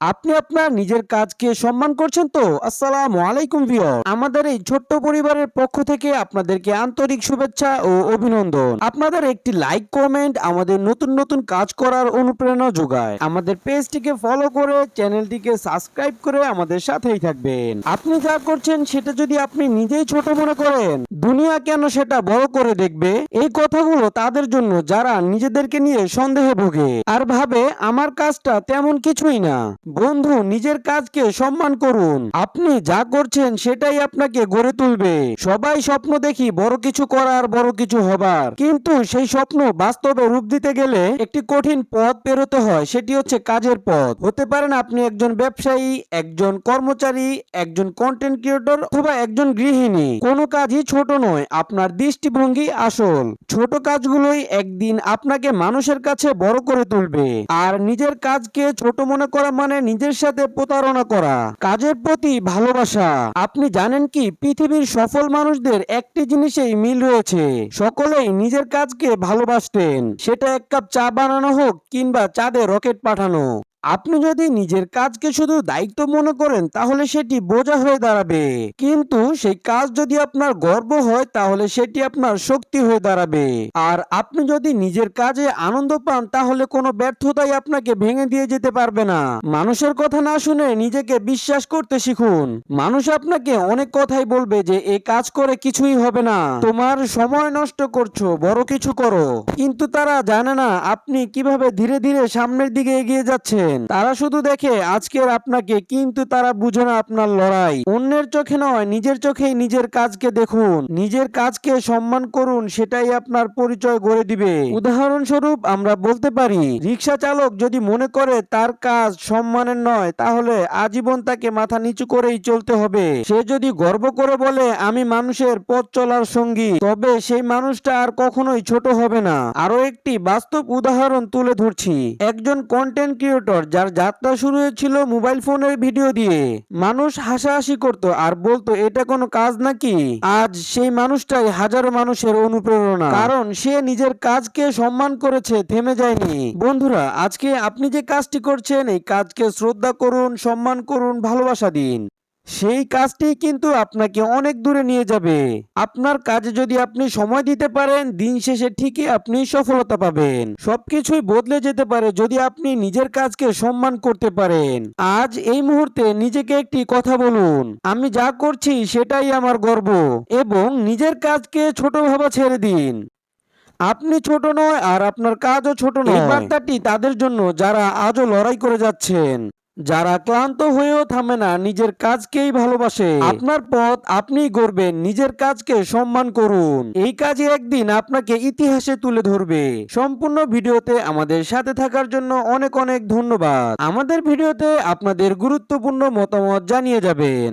আপনি আপনার নিজের কাজকে সম্মান করছেন তো? আসসালামু আলাইকুম ভিউয়ার আমাদের এই ছোট্ট পরিবারের পক্ষ থেকে আপনাদেরকে আন্তরিক শুভেচ্ছা ও অভিনন্দন। আপনাদের একটি লাইক, কমেন্ট আমাদের নতুন নতুন কাজ করার অনুপ্রেরণা যোগায়। আমাদের পেজটিকে ফলো করে চ্যানেলটিকে সাবস্ক্রাইব করে আমাদের সাথেই থাকবেন। আপনি যা করছেন সেটা যদি আপনি নিজেই ছোট মনে করেন, দুনিয়া কেন সেটা বড় করে দেখবে? এই কথাগুলো তাদের জন্য যারা নিজেদেরকে নিয়ে সন্দেহে ভোগে। আর ভাবে, আমার কাজটা তেমন কিছুই না। বন্ধু, নিজের কাজকে সম্মান করুন। আপনি যা করছেন সেটাই আপনাকে গড়ে তুলবে। সবাই স্বপ্ন দেখি বড় কিছু করার, বড় কিছু হবার। কিন্তু সেই স্বপ্ন বাস্তবে রূপ দিতে গেলে একটি কঠিন পথ পেরোতে হয়, সেটি হচ্ছে কাজের পথ। হতে পারেন আপনি একজন ব্যবসায়ী, একজন কর্মচারী, একজন কন্টেন্ট ক্রিয়েটর অথবা একজন গৃহিণী। কোনো কাজই ছোট নয়, আপনার দৃষ্টিভঙ্গি আসল। ছোট কাজগুলোই একদিন আপনাকে মানুষের কাছে বড় করে তুলবে। আর নিজের কাজকে ছোট মনে করা মানে নিজের সাথে প্রতারণা করা, কাজের প্রতি ভালোবাসা। আপনি জানেন কি, পৃথিবীর সফল মানুষদের একটি জিনিসেই মিল রয়েছে, সকলেই নিজের কাজকে ভালোবাসতেন। সেটা এক কাপ চা বানানো হোক কিংবা চাঁদে রকেট পাঠানো। আপনি যদি নিজের কাজকে শুধু দায়িত্ব মনে করেন, তাহলে সেটি বোঝা হয়ে দাঁড়াবে। কিন্তু সেই কাজ যদি আপনার গর্ব হয়, তাহলে সেটি আপনার শক্তি হয়ে দাঁড়াবে। আর আপনি যদি নিজের কাজে আনন্দ পান, তাহলে কোনো ব্যর্থতাই আপনাকে ভেঙে দিয়ে যেতে পারবে না। মানুষের কথা না শুনে নিজেকে বিশ্বাস করতে শিখুন। মানুষ আপনাকে অনেক কথাই বলবে যে এই কাজ করে কিছুই হবে না। তোমার সময় নষ্ট করছ, বড় কিছু করো। কিন্তু তারা জানে না, আপনি কীভাবে ধীরে ধীরে সামনের দিকে এগিয়ে যাচ্ছেন। তারা শুধু দেখে, আজকের আপনাকে, কিন্তু তারা বুঝে না আপনার লড়াই। অন্যের চোখে নয়, নিজের চোখেই নিজের কাজকে দেখুন। নিজের কাজকে সম্মান করুন, সেটাই আপনার পরিচয় গড়ে দিবে। উদাহরণস্বরূপ, আমরা বলতে পারি, রিক্সা চালক যদি মনে করে তার কাজ সম্মানের নয়, তাহলে আজীবন তাকে মাথা নিচু করেই চলতে হবে। সে যদি গর্ব করে বলে, আমি মানুষের পথ চলার সঙ্গী তবে সেই মানুষটা আর কখনোই ছোট হবে না। আরও একটি বাস্তব উদাহরণ তুলে ধরছি। একজন কন্টেন্ট ক্রিয়েটর যার যাত্রা শুরু হয়েছিল মোবাইল ফোনের ভিডিও দিয়ে। মানুষ হাসাহাসি করত আর বলতো, এটা কোনো কাজ নাকি? আজ সেই মানুষটাই হাজারো মানুষের অনুপ্রেরণা। কারণ সে নিজের কাজকে সম্মান করেছে, থেমে যায়নি। বন্ধুরা, আজকে আপনি যে কাজটি করছেন, এই কাজকে শ্রদ্ধা করুন, সম্মান করুন, ভালোবাসা দিন। সেই কাজটি কিন্তু আপনাকে অনেক দূরে নিয়ে যাবে। আপনার কাজে যদি আপনি সময় দিতে পারেন দিন শেষে ঠিকই আপনি সফলতা পাবেন। সবকিছুই বদলে যেতে পারে যদি আপনি নিজের কাজকে সম্মান করতে পারেন। আজ এই মুহূর্তে নিজেকে একটি কথা বলুন আমি যা করছি সেটাই আমার গর্ব এবং নিজের কাজকে ছোট ভাবা ছেড়ে দিন। আপনি ছোট নয় আর আপনার কাজও ছোট নয়। বার্তাটি তাদের জন্য যারা আজও লড়াই করে যাচ্ছেন। যারা ক্লান্ত হয়েও থামে না, নিজের কাজকেই ভালোবাসে। আপনার পথ আপনি গড়বেন, নিজের কাজকে সম্মান করুন। এই কাজে একদিন আপনাকে ইতিহাসে তুলে ধরবে। সম্পূর্ণ ভিডিওতে আমাদের সাথে থাকার জন্য অনেক অনেক ধন্যবাদ। আমাদের ভিডিওতে আপনাদের গুরুত্বপূর্ণ মতামত জানিয়ে যাবেন।